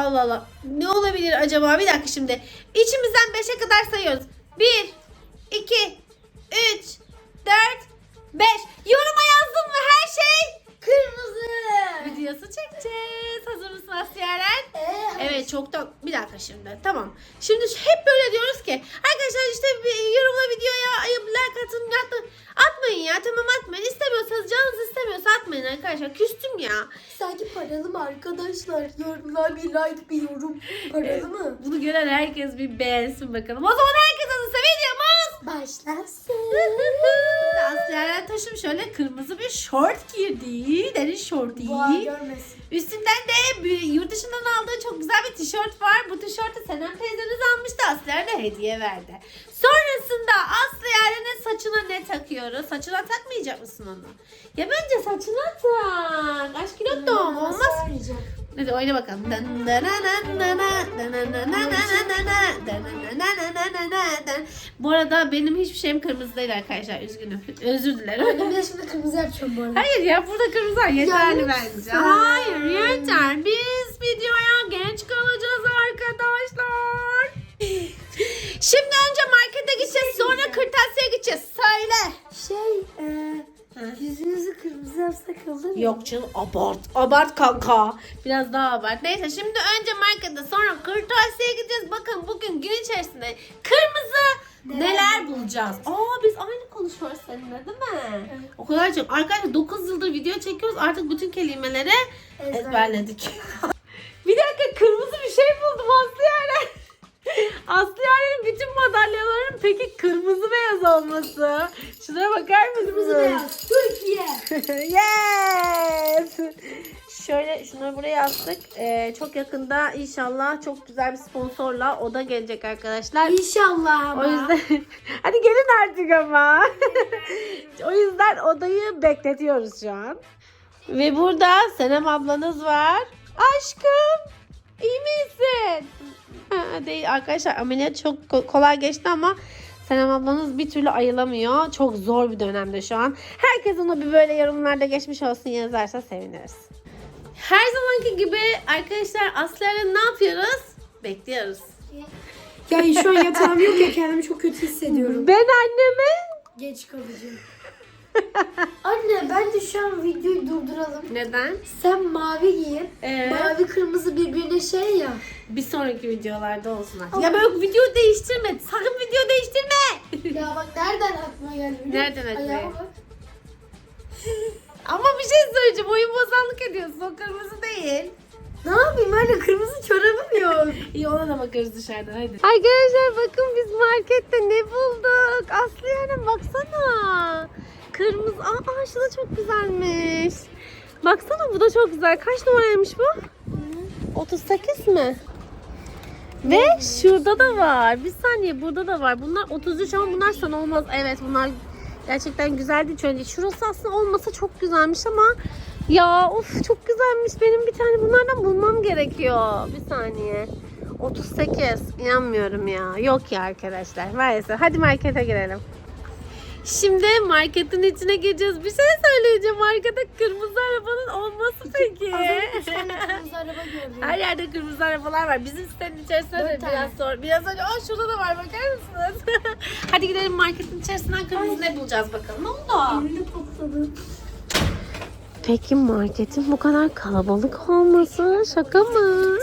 Allah Allah. Ne olabilir acaba? Bir dakika şimdi. İçimizden 5'e kadar sayıyoruz. 1, 2, 3, 4, 5. Yoruma yazdın mı her şey? Kırmızı. Videosu çekeceğiz. Hazır mısın Asyaren? Evet çok da bir dakika şimdi tamam. Şimdi hep böyle diyoruz ki arkadaşlar işte bir yorumla videoya like atın atın. Atmayın ya tamam atmayın. İstemiyorsanız canınız istemiyorsa atmayın arkadaşlar. Küstüm ya. Sanki paralı mı arkadaşlar? Yorumlar bir like bir yorum. Paralı mı? Bunu gören herkes bir beğensin bakalım. O zaman herkes hazırsa videomuz. Başlasın. Taşım şöyle kırmızı bir şort giydi. Deri şortu. Vay görmesin. Üstünden de bir yurt dışından aldığı çok güzel bir tişört var. Bu tişörtü Senem teyzeniz almıştı. Aslı'ya da hediye verdi. Sonrasında Aslı Yaren'in saçına ne takıyoruz? Saçına takmayacak mısın onu? Ya bence saçına tak. Aşk kilo doğum olmaz. Hadi oyna bakalım. Bu arada benim hiçbir şeyim kırmızı değil arkadaşlar. Üzgünüm. Özür dilerim. Annem de şimdi kırmızı yapacağım bu arada. Hayır ya burada kırmızı var. yeterli bence. Hayır yeter. Biz videoya geç kalacağız arkadaşlar. Şimdi önce markete gideceğiz sonra kırtasiye gideceğiz. Söyle. Şey, e, yüzünüzü kırmızı yapsak olur mu? Yok canım abart. Abart kanka. Biraz daha abart. Neyse şimdi önce markete sonra kırtasiye gideceğiz. Bakın bugün gün içerisinde neler bulacağız. Aa biz aynı konuşuyoruz seninle değil mi? Evet. O kadar çok. Arkadaşlar 9 yıldır video çekiyoruz. Artık bütün kelimeleri Ezber. ezberledik. bir dakika kırmızı bir şey buldum Aslı Yaren. Aslı Yaren'in bütün madalyaların peki kırmızı beyaz olması. Şuna bakar mısınız? Kırmızı beyaz. Türkiye. yes. Şöyle şunları buraya astık. Ee, çok yakında inşallah çok güzel bir sponsorla o da gelecek arkadaşlar. İnşallah ama. O yüzden hadi gelin artık ama. o yüzden odayı bekletiyoruz şu an. Ve burada Senem ablanız var. Aşkım iyi misin? Ha, değil arkadaşlar ameliyat çok ko- kolay geçti ama Senem ablanız bir türlü ayılamıyor. Çok zor bir dönemde şu an. Herkes ona bir böyle yorumlarda geçmiş olsun yazarsa seviniriz. Her zamanki gibi arkadaşlar Aslı'yla ne yapıyoruz? Bekliyoruz. Ya şu an yatağım yok ya kendimi çok kötü hissediyorum. Ben anneme Geç kalacağım. Anne bence şu an videoyu durduralım. neden? Sen mavi giyin. Ee? Mavi kırmızı birbirine şey ya. Bir sonraki videolarda olsun artık. Ya böyle video değiştirme. Sakın video değiştirme. Ya bak nereden aklıma geldi biliyor musun? Nereden Ayağıma bak. Ama bir şey söyleyeceğim. Oyun bozanlık ediyorsun. O kırmızı değil. Ne yapayım öyle kırmızı çorabım yok. İyi ona da bakarız dışarıdan hadi. Arkadaşlar bakın biz markette ne bulduk. Aslı yani baksana. Kırmızı. Aa şu da çok güzelmiş. Baksana bu da çok güzel. Kaç numaraymış bu? 38 mi? Ve şurada da var. Bir saniye burada da var. Bunlar 33 ama bunlar sana olmaz. Evet bunlar gerçekten güzel değil. Şöyle şurası aslında olmasa çok güzelmiş ama ya of çok güzelmiş. Benim bir tane bunlardan bulmam gerekiyor. Bir saniye. 38. İnanmıyorum ya. Yok ya arkadaşlar. Maalesef. Hadi markete girelim. Şimdi marketin içine gireceğiz. Bir şey söyleyeceğim. Markete kırmızı arabanın olması peki. Az üç tane kırmızı araba gördüm. Her yerde kırmızı arabalar var. Bizim sitenin içerisinde de Dört tane. biraz sonra. Biraz önce aa şurada da var bakar mısınız? Hadi gidelim marketin içerisinden kırmızı ne bulacağız bakalım. Ne oldu? Elimde patladı. Peki marketin bu kadar kalabalık olması şaka mı?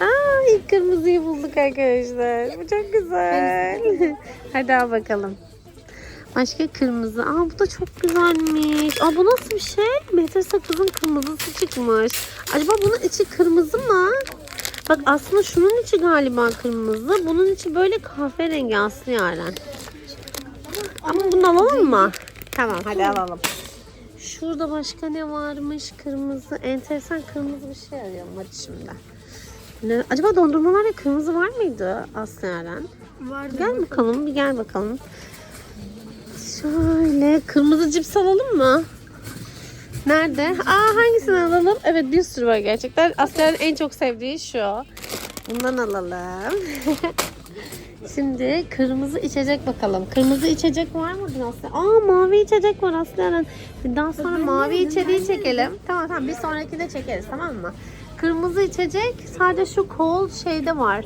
Aa ilk kırmızıyı bulduk arkadaşlar. Bu çok güzel. Hadi al bakalım. Başka kırmızı. Aa bu da çok güzelmiş. Aa bu nasıl bir şey? Metrese kızın kırmızısı çıkmış. Acaba bunun içi kırmızı mı? Bak aslında şunun içi galiba kırmızı. Bunun içi böyle kahverengi aslı yaren. Ama bunu alalım mı? Tamam hadi alalım. Şurada başka ne varmış? Kırmızı. Enteresan kırmızı bir şey arıyorum. Hadi şimdi. Ne, acaba dondurmalarda kırmızı var mıydı Aslı Yaren? Vardı. Gel bakalım. Bir gel bakalım. Şöyle kırmızı cips alalım mı? Nerede? Aa hangisini alalım? Evet bir sürü var gerçekten. Aslı'nın en çok sevdiği şu. Bundan alalım. Şimdi kırmızı içecek bakalım. Kırmızı içecek var mı Aslı? Aa mavi içecek var Aslı'nın. Daha sonra mavi içeceği çekelim. Tamam tamam bir sonraki de çekeriz tamam mı? Kırmızı içecek sadece şu kol şeyde var.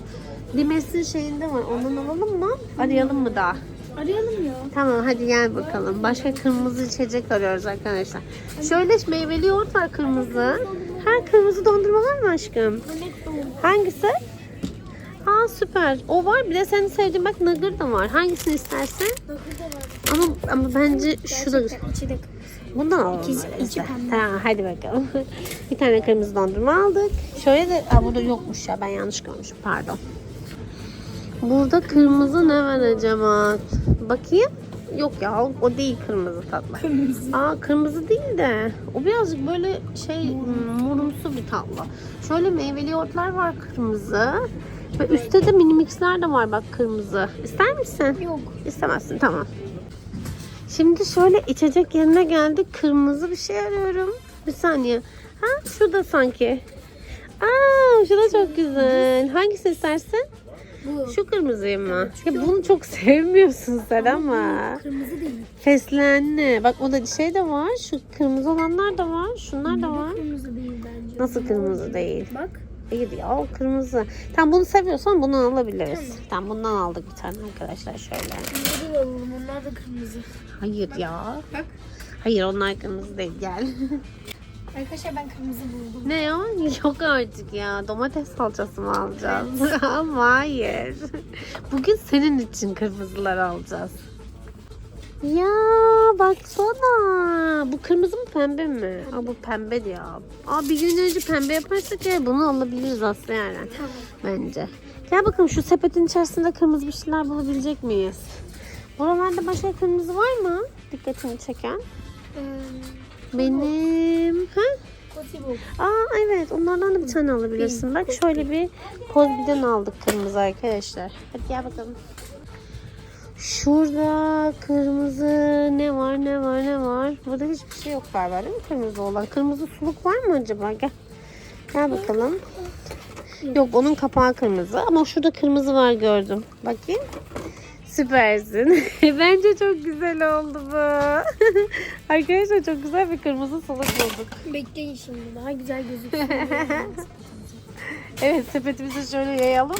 Limes'in şeyinde var. Ondan alalım mı? Arayalım mı daha? Arayalım ya. Tamam hadi gel bakalım. Başka kırmızı içecek arıyoruz arkadaşlar. Şöyle meyveli yoğurt var kırmızı. Ha kırmızı dondurma var mı aşkım? Hangisi? Ha süper. O var. Bir de senin sevdiğin bak nugget da var. Hangisini istersen? Ama ama bence şu da Bundan alalım. Pembe. Tamam hadi bakalım. bir tane kırmızı dondurma aldık. Şöyle de Aa, burada yokmuş ya ben yanlış görmüşüm pardon. Burada kırmızı ne var acaba? Bakayım. Yok ya o- değil kırmızı tatlı. kırmızı. Aa kırmızı değil de o birazcık böyle şey hmm, morumsu bir tatlı. Şöyle meyveli yoğurtlar var kırmızı. Ve üstte de mini mixler de var bak kırmızı. İster misin? Yok. İstemezsin tamam. Şimdi şöyle içecek yerine geldik. Kırmızı bir şey arıyorum. Bir saniye. Ha şu da sanki. Aa şu da çok güzel. Hangisini istersin? Bu. Şu kırmızıyı mı? Ya bunu çok sevmiyorsun sen ama. Kırmızı değil. Fesleğenli. Bak o da şey de var. Şu kırmızı olanlar da var. Şunlar da var. Kırmızı değil bence. Nasıl kırmızı değil? Bak. Hayır ya o kırmızı. Tam bunu seviyorsan bundan alabiliriz. Tamam bundan aldık bir tane arkadaşlar şöyle. Bunları da alalım. Onlar da kırmızı. Hayır ya. Bak. Hayır onlar kırmızı değil gel. Arkadaşlar ben kırmızı buldum. ne ya? Yok artık ya. Domates salçası mı alacağız? Ama hayır. Bugün senin için kırmızılar alacağız. Ya baksana. Bu kırmızı mı pembe mi? Aa, bu pembe ya. Aa, bir gün önce pembe yaparsak ya bunu alabiliriz aslında yani. Tamam. Bence. Gel bakalım şu sepetin içerisinde kırmızı bir şeyler bulabilecek miyiz? Buralarda başka kırmızı var mı? Dikkatini çeken. Ee, Benim... Ha? Aa evet onlardan da bir tane alabilirsin. Bak şöyle bir kozbiden aldık kırmızı arkadaşlar. Hadi gel bakalım. Şurada kırmızı ne var ne var ne var. Burada hiçbir şey yok galiba değil mi kırmızı olan? Kırmızı suluk var mı acaba? Gel. Gel bakalım. Yok onun kapağı kırmızı ama şurada kırmızı var gördüm. Bakayım. Süpersin. Bence çok güzel oldu bu. Arkadaşlar çok güzel bir kırmızı suluk bulduk. Bekleyin şimdi. Daha güzel gözüküyor. Evet sepetimizi şöyle yayalım.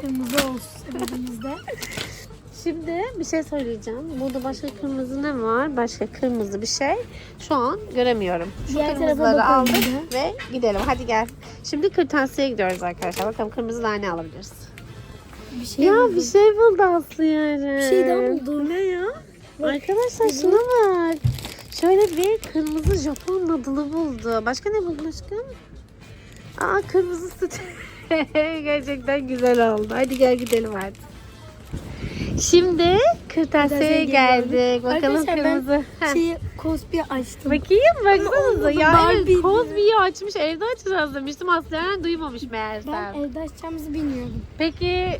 kırmızı olsun elimizde. Şimdi bir şey söyleyeceğim. Burada başka kırmızı ne var? Başka kırmızı bir şey. Şu an göremiyorum. Şu Diğer kırmızıları aldık ve gidelim. Hadi gel. Şimdi kırtasiyeye gidiyoruz arkadaşlar. Bakalım kırmızılar ne alabiliriz? Bir şey ya buldum. bir şey buldu Aslı yani. Bir şey daha buldum. Ne ya? Bak, Arkadaşlar bu. şuna bak. Şöyle bir kırmızı Japon nadılı buldu. Başka ne buldun aşkım? Aa kırmızı süt. Gerçekten güzel oldu. Hadi gel gidelim artık. Şimdi kırtasiyeye geldik. Bakalım Arkadaşlar ben kırmızı. Şeyi Cosby açtım. Bakayım baksanıza. Ya evet. Cosby'yi açmış evde açacağız demiştim. Aslı yani duymamış Ben meğersem. evde açacağımızı bilmiyordum. Peki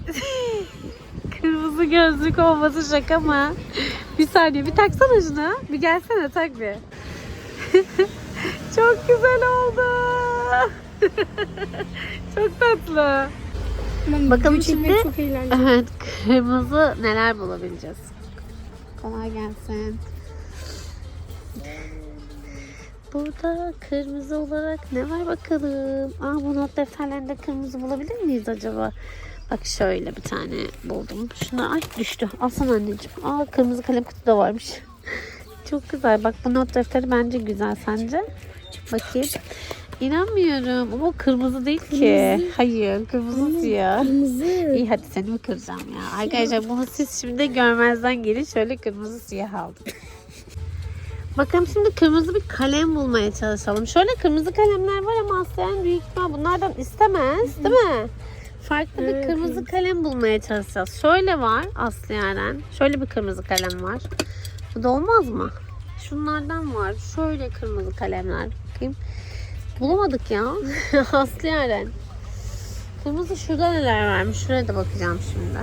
kırmızı gözlük olması şaka mı? Bir saniye bir taksana şunu. Bir gelsene tak bir. Çok güzel oldu. Çok tatlı. Ben Bakalım şimdi- Çok eğlenceli. Evet kırmızı neler bulabileceğiz. Kolay gelsin. Burada kırmızı olarak ne var bakalım? Aa bu not defterlerinde kırmızı bulabilir miyiz acaba? Bak şöyle bir tane buldum. Şuna ay düştü. Alsana anneciğim. Aa kırmızı kalem kutu da varmış. Çok güzel. Bak bu not defteri bence güzel sence? Bakayım. İnanmıyorum. Ama o kırmızı değil ki. Hayır kırmızı siyah. Kırmızı. İyi hadi seni mi kıracağım ya? Arkadaşlar bunu siz şimdi görmezden gelin. Şöyle kırmızı siyah aldım. Bakalım şimdi kırmızı bir kalem bulmaya çalışalım. Şöyle kırmızı kalemler var ama Aslıhan büyük ihtimal bunlardan istemez değil mi? Farklı bir kırmızı kalem bulmaya çalışacağız. Şöyle var Aslı Yaren. Şöyle bir kırmızı kalem var. Bu da olmaz mı? Şunlardan var. Şöyle kırmızı kalemler. Bakayım. Bulamadık ya. Aslı Yaren. Kırmızı şurada neler varmış? Şuraya da bakacağım şimdi.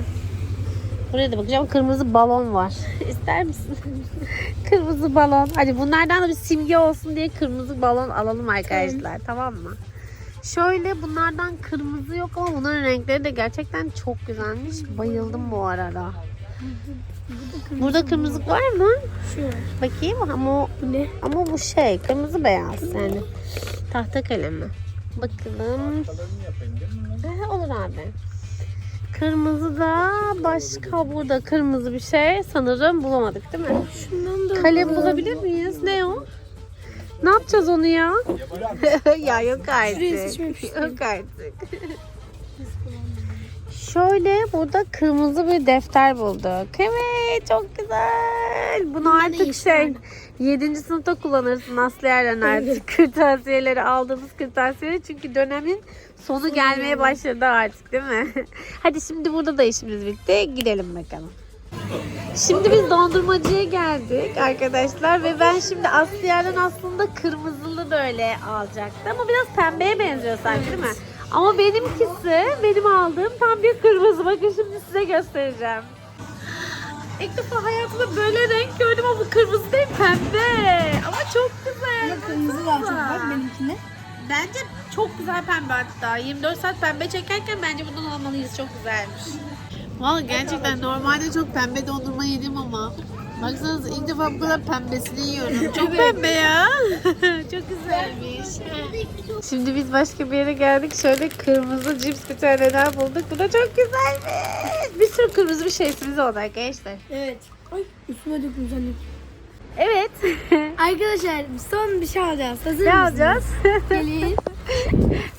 Buraya da bakacağım. Kırmızı balon var. İster misin? kırmızı balon. Hadi bunlardan da bir simge olsun diye kırmızı balon alalım arkadaşlar. Tamam mı? Şöyle bunlardan kırmızı yok ama bunların renkleri de gerçekten çok güzelmiş. Bayıldım bu arada. Burada kırmızı var mı? Şu var. Bakayım ama o, Bu ne? ama bu şey kırmızı beyaz yani. Tahta kalemi. Bakalım. Ee, olur abi. Kırmızı da başka burada kırmızı bir şey sanırım bulamadık değil mi? Şundan da Kalem bulabilir miyiz? Ne o? Ne yapacağız onu ya? ya yok artık. Yok artık. Şöyle burada kırmızı bir defter bulduk. Evet çok güzel. Bunu artık yeşil şey 7. sınıfta kullanırsın Aslı Eren artık. Kırtasiyeleri aldığımız kırtasiyeleri çünkü dönemin sonu gelmeye başladı artık değil mi? Hadi şimdi burada da işimiz bitti. Gidelim bakalım. Şimdi biz dondurmacıya geldik arkadaşlar ve ben şimdi Aslı Yaren aslında kırmızılı böyle alacaktı ama biraz pembeye benziyor sanki değil mi? Ama benimkisi, benim aldığım tam bir kırmızı. Bakın şimdi size göstereceğim. İlk defa hayatımda böyle renk gördüm ama bu kırmızı değil pembe. Ama çok güzel. kırmızı var çok bak benimkine. Bence çok güzel pembe hatta. 24 saat pembe çekerken bence bundan almalıyız. Çok güzelmiş. Vallahi gerçekten normalde çok pembe dondurma yedim ama baksanıza ilk defa bu kadar pembesini yiyorum. Çok pembe ya. çok güzelmiş. Şimdi biz başka bir yere geldik. Şöyle kırmızı cips bir taneler bulduk. Bu da çok güzelmiş. Bir sürü kırmızı bir şeysimiz oldu arkadaşlar. Evet. Ay üstüme dökülmüş anne. Evet. Arkadaşlar son bir şey alacağız. Hazır ne mısınız? alacağız? Gelin.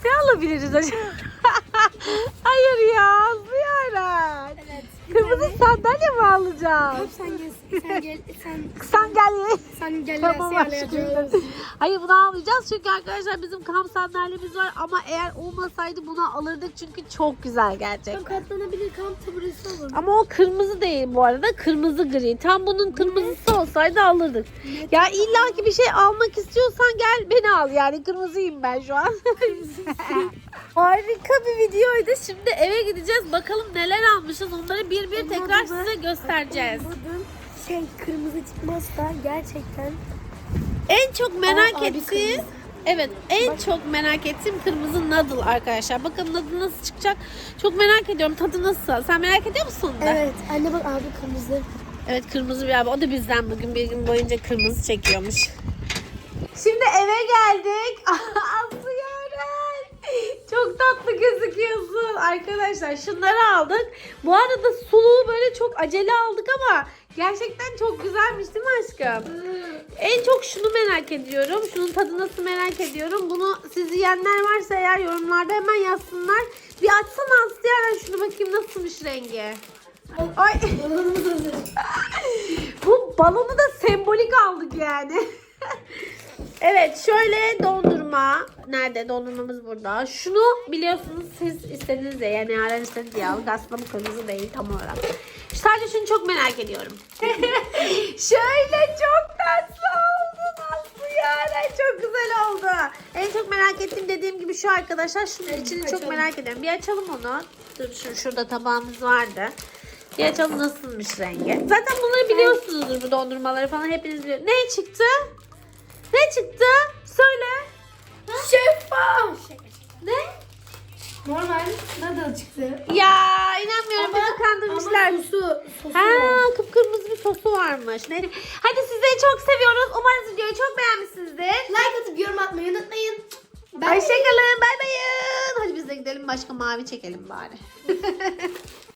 ne alabiliriz acaba? Hayır ya. Bu yara. Evet. Kırmızı sandalye mi alacağız? Tamam sen gel. Sen gel. Sen, Sandalye. sen gel. Tamam Tamam aşkım. Hayır bunu almayacağız çünkü arkadaşlar bizim kamp sandalyemiz var ama eğer olmasaydı bunu alırdık çünkü çok güzel gerçek. Tam katlanabilir kamp taburesi olur. Ama o kırmızı değil bu arada kırmızı gri. Tam bunun kırmızısı olsaydı alırdık. Ya illa ki bir şey almak istiyorsan gel beni al yani kırmızıyım ben şu an. Harika bir videoydu. Şimdi eve gideceğiz. Bakalım neler almışız. Onları bir bir tekrar size göstereceğiz. Buradan şey kırmızı çıkmazsa gerçekten En çok merak ettiğim. Evet en çok merak ettiğim kırmızı noodle arkadaşlar. Bakın noodle nasıl çıkacak? Çok merak ediyorum. Tadı nasıl? Sen merak ediyor musun da? Evet. Anne bak abi kırmızı. Evet kırmızı bir abi. O da bizden bugün bir gün boyunca kırmızı çekiyormuş. Şimdi eve geldik. Çok tatlı gözüküyorsun. Arkadaşlar şunları aldık. Bu arada suluğu böyle çok acele aldık ama gerçekten çok güzelmiş değil mi aşkım? En çok şunu merak ediyorum. Şunun tadı nasıl merak ediyorum. Bunu siz yiyenler varsa eğer yorumlarda hemen yazsınlar. Bir açsana Aslı Yaren şunu bakayım nasılmış rengi. Ay. Bu balonu da sembolik aldık yani. evet şöyle dondurma. Nerede? Dondurmamız burada. Şunu biliyorsunuz siz istediniz ya. Yani Yaren istedi diye aldık. Aslında bu kırmızı değil tam olarak. Sadece şunu çok merak ediyorum. şöyle çok tatlı oldun Aslı Yaren. Çok güzel oldu. En çok merak ettiğim dediğim gibi şu arkadaşlar. Şunun içini çok merak ediyorum. Bir açalım onu. Dur şu, şurada tabağımız vardı. Bir açalım nasılmış rengi. Zaten bunları biliyorsunuzdur bu dondurmaları falan hepiniz biliyorsunuz. Ne çıktı? Ne çıktı? Söyle. Şeffaf. Ne? Normal. Nerede çıktı? Ya inanmıyorum bizi kandırmışlar. Ama sosu. sosu Ha var. kıpkırmızı bir sosu varmış. Ne? Hadi sizleri çok seviyoruz. Umarız videoyu çok beğenmişsinizdir. Like atıp yorum atmayı unutmayın. Hoşçakalın. Bay bayın. Hadi biz de gidelim başka mavi çekelim bari.